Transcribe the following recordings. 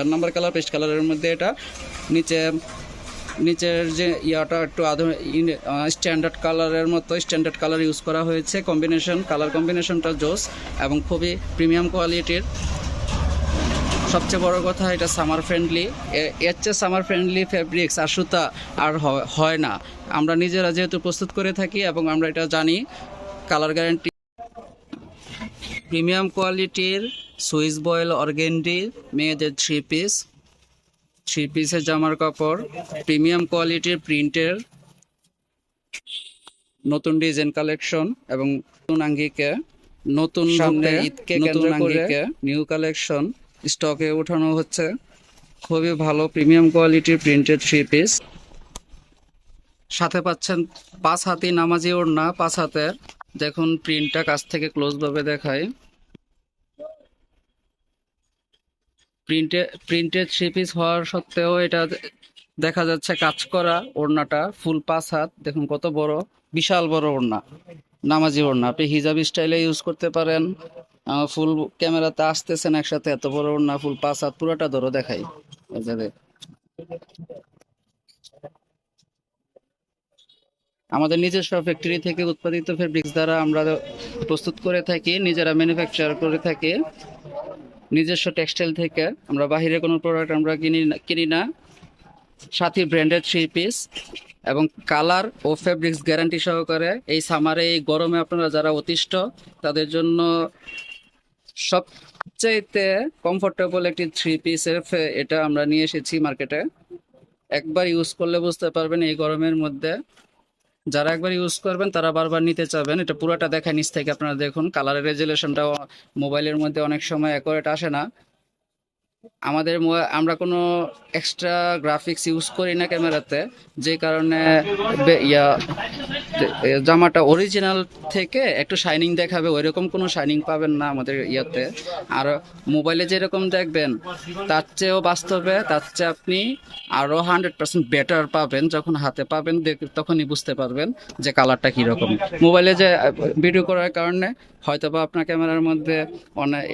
চার number colour paste কালারের মধ্যে এটা। নিচে, নিচের যে ইয়াটা একটু আধুনিক স্ট্যান্ডার্ড কালারের মতো স্ট্যান্ডার্ড কালার ইউজ করা হয়েছে। কম্বিনেশন কালার কম্বিনেশনটা জোস এবং খুবই প্রিমিয়াম কোয়ালিটির সবচেয়ে বড় কথা এটা সামার ফ্রেন্ডলি এর চেয়ে সামার ফ্রেন্ডলি ফেব্রিক্স আর সুতা আর হয় না। আমরা নিজেরা যেহেতু প্রস্তুত করে থাকি এবং আমরা এটা জানি কালার গ্যারান্টি প্রিমিয়াম কোয়ালিটির সুইস বয়েল অর্গেন্ডি মেয়েদের থ্রি পিস থ্রি পিসের জামার কাপড় প্রিমিয়াম কোয়ালিটির প্রিন্টের নতুন ডিজাইন কালেকশন এবং নতুন আঙ্গিকে নতুন সামনে ঈদকে কেন্দ্র করে নিউ কালেকশন স্টকে ওঠানো হচ্ছে। খুবই ভালো প্রিমিয়াম কোয়ালিটির প্রিন্টেড থ্রি পিস সাথে পাচ্ছেন পাঁচ হাতি নামাজি ওড়না পাঁচ হাতের। দেখুন প্রিন্টটা কাছ থেকে ক্লোজ ভাবে দেখায় প্রিন্টে প্রিন্টেড থ্রি পিস হওয়ার সত্ত্বেও এটা দেখা যাচ্ছে কাজ করা ওড়নাটা, ফুল পাঁচ হাত, দেখুন কত বড়, বিশাল বড় ওড়না, নামাজি ওড়না। আপনি হিজাব স্টাইলে ইউজ করতে পারেন ফুল ক্যামেরাতে আসতেছেন একসাথে এত বড় ওড়না, ফুল পাঁচ হাত, পুরোটা ধরো দেখাই। আমাদের নিজস্ব ফ্যাক্টরি থেকে উৎপাদিত ফেব্রিক্স দ্বারা আমরা প্রস্তুত করে থাকি, নিজেরা ম্যানুফ্যাকচার করে থাকি। নিজস্ব টেক্সটাইল থেকে আমরা বাইরে কোনো প্রোডাক্ট আমরা কিনি কিনি না। সাথী ব্র্যান্ডেড থ্রি পিস এবং কালার ও ফেব্রিক্স গ্যারান্টি সহকারে এই সামারে এই গরমে আপনারা যারা অতিষ্ঠ, তাদের জন্য সবচাইতে কমফোর্টেবল একটি থ্রি পিসের এটা আমরা নিয়ে এসেছি মার্কেটে একবার ইউজ করলে বুঝতে পারবেন এই গরমের মধ্যে যারা একবার ইউজ করবেন, তারা বারবার নিতে চাবেন। এটা পুরোটা দেখায় নিচ থেকে আপনারা দেখুন। কালারের রেজুলেশনটা মোবাইলের মধ্যে অনেক সময় অ্যাকোরেট আসে না। আমাদের আমরা কোনো এক্সট্রা গ্রাফিক্স ইউজ করি না ক্যামেরাতে, যে কারণে ইয়া জামাটা অরিজিনাল থেকে একটু শাইনিং দেখাবে, ওইরকম কোনো শাইনিং পাবেন না আমাদের ইয়াতে। আর মোবাইলে যেরকম দেখবেন, তার চেয়েও বাস্তবে, তার চেয়ে আপনি আরও হান্ড্রেড পার্সেন্ট বেটার পাবেন, যখন হাতে পাবেন তখনই বুঝতে পারবেন যে কালারটা কীরকম। মোবাইলে যে ভিডিও করার কারণে হয়তো বা আপনার ক্যামেরার মধ্যে অনেক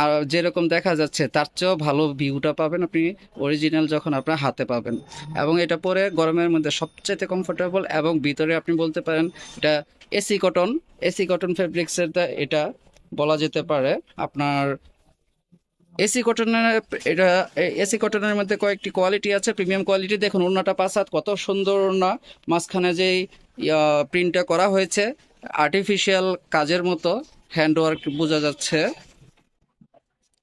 আর যেরকম দেখা যাচ্ছে তার চেয়েও ভালো ভিউটা পাবেন আপনি অরিজিনাল যখন আপনার হাতে পাবেন। এবং এটা পরে গরমের মধ্যে সবচেয়ে কমফোর্টেবল এবং ভিতরে আপনি বলতে পারেন এটা এসি কটন এসি কটন ফেব্রিক্সের এটা বলা যেতে পারে। আপনার এসি কটনের এটা এসি কটনের মধ্যে কয়েকটি কোয়ালিটি আছে প্রিমিয়াম কোয়ালিটি দেখুন, ওড়নাটা পাঁচ হাত, কত সুন্দর ওড়না। মাঝখানে যেই প্রিন্টটা করা হয়েছে আর্টিফিশিয়াল কাজের মতো হ্যান্ডওয়ার্ক বোঝা যাচ্ছে।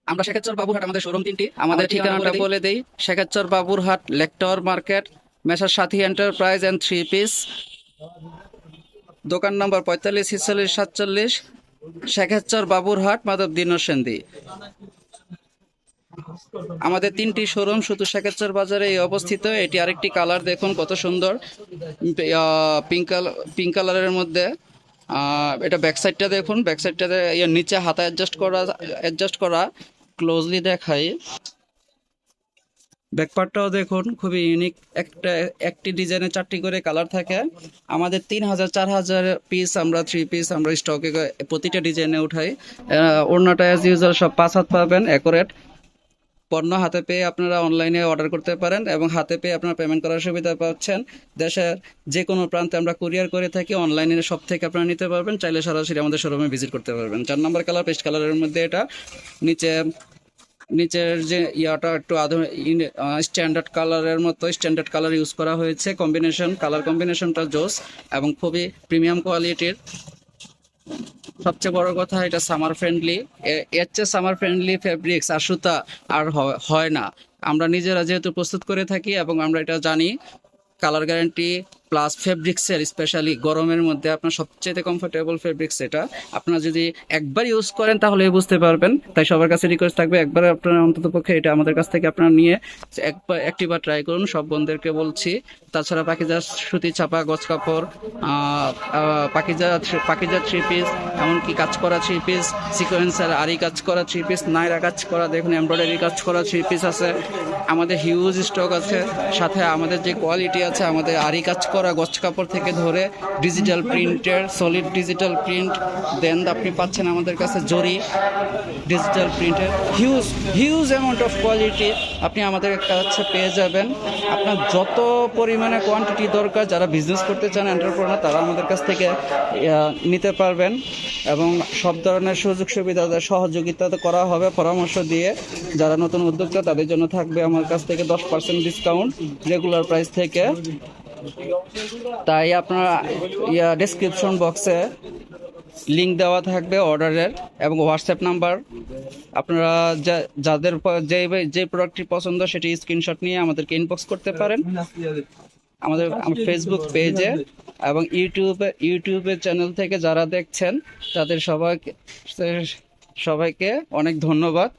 আমরা শেখাচ্চর বাবুরহাট আমাদের শোরুম তিনটি। আমাদের ঠিকানাটা বলে দেই। শেখাচ্চর Baburhat লেকটর market মেসার Sathi enterprise and three piece দোকান নম্বর পঁয়তাল্লিশ ছিচল্লিশ সাতচল্লিশ শেখাচ্চর বাবুরহাট মাধব দিনসেন্দি আমাদের তিনটি শোরুম শুধু শেখাচ্চর বাজারে এই অবস্থিত। এটি আরেকটি কালার দেখুন কত সুন্দর। পিঙ্ক কালার পিঙ্ক কালারের মধ্যে। আহ, এটা ব্যাক সাইডটা দেখুন। ব্যাক সাইডটাতে ইয়ে নিচে হাতা অ্যাডজাস্ট করা অ্যাডজাস্ট করা। ক্লোজলি দেখাই। ব্যাকপার্টটাও দেখুন, খুবই ইউনিক একটা, একটি ডিজাইনে চারটি করে কালার থাকে। আমাদের তিন হাজার, চার হাজার পিস আমরা থ্রি পিস আমরা স্টকে প্রতিটা ডিজাইনে উঠাই। ওড়নাটা অ্যাজ ইউজাল সব পাঁচ হাত পাবেন অ্যাকোরেট পণ্য হাতে পেয়ে আপনারা অনলাইনে অর্ডার করতে পারেন এবং হাতে পেয়ে আপনারা পেমেন্ট করার সুবিধা পাচ্ছেন। দেশের যে কোনো প্রান্তে আমরা কুরিয়ার করে থাকি অনলাইনে সব থেকে আপনারা নিতে পারবেন। চাইলে সরাসরি আমাদের শোরুমে ভিজিট করতে পারবেন। চার নম্বর কালার পেস্ট কালারের মধ্যে এটা। নিচে, নিচের যে ইয়াটা একটু আধুনিক স্ট্যান্ডার্ড কালারের মতো স্ট্যান্ডার্ড কালার ইউজ করা হয়েছে। কম্বিনেশন কালার কম্বিনেশনটা জোস এবং খুবই প্রিমিয়াম কোয়ালিটির সবচেয়ে বড় কথা এটা সামার ফ্রেন্ডলি এর চেয়ে সামার ফ্রেন্ডলি ফেব্রিক্স আর সুতা আর হয়- হয় না। আমরা নিজেরা যেহেতু প্রস্তুত করে থাকি এবং আমরা এটা জানি কালার গ্যারান্টি প্লাস ফেব্রিক্সের স্পেশালি গরমের মধ্যে আপনার সবচেয়ে কমফোর্টেবল ফেব্রিক্স এটা। আপনারা যদি একবার ইউজ করেন তাহলে বুঝতে পারবেন। তাই সবার কাছে রিকোয়েস্ট থাকবে, একবার আপনারা অন্তত পক্ষে এটা আমাদের কাছ থেকে আপনারা নিয়ে একবার একটিবার ট্রাই করুন, সব বন্ধুদেরকে বলছি। তাছাড়া পাখিজা সুতি ছাপা গছ কাপড় পাখিজা পাখিজা থ্রি পিস এমনকি কাজ করা থ্রি পিস সিকোয়েন্সার আরি কাজ করা থ্রি পিস নাইরা কাজ করা, দেখুন এমব্রয়ডারি কাজ করা থ্রি পিস আছে। আমাদের হিউজ স্টক আছে। সাথে আমাদের যে কোয়ালিটি আছে, আমাদের আরি কাজ করা গছ কাপড় থেকে ধরে ডিজিটাল প্রিন্টের সলিড ডিজিটাল প্রিন্ট দেন আপনি পাচ্ছেন আমাদের কাছে জরি ডিজিটাল প্রিন্টের huge huge amount of quality আপনি আমাদের কাছে পেয়ে যাবেন। আপনার যত পরিমাণে কোয়ান্টিটি দরকার, যারা বিজনেস করতে চান এন্টারপ্রেনার তারা আমাদের কাছ থেকে নিতে পারবেন। এবং সব ধরনের সুযোগ সুবিধা, সহযোগিতা করা হবে পরামর্শ দিয়ে। যারা নতুন উদ্যোক্তা, তাদের জন্য থাকবে আমার কাছ থেকে দশ পার্সেন্ট ডিসকাউন্ট রেগুলার প্রাইস থেকে। তাই আপনারা ইয়া ডেসক্রিপশন বক্সে লিঙ্ক দেওয়া থাকবে অর্ডারের এবং হোয়াটসঅ্যাপ নাম্বার আপনারা যাদের যে যে প্রোডাক্টটি পছন্দ সেটি স্ক্রিনশট নিয়ে আমাদেরকে ইনবক্স করতে পারেন। আমাদের ফেসবুক পেজে এবং ইউটিউবে ইউটিউবের চ্যানেল থেকে যারা দেখছেন, তাদের সবাইকে সবাইকে অনেক ধন্যবাদ।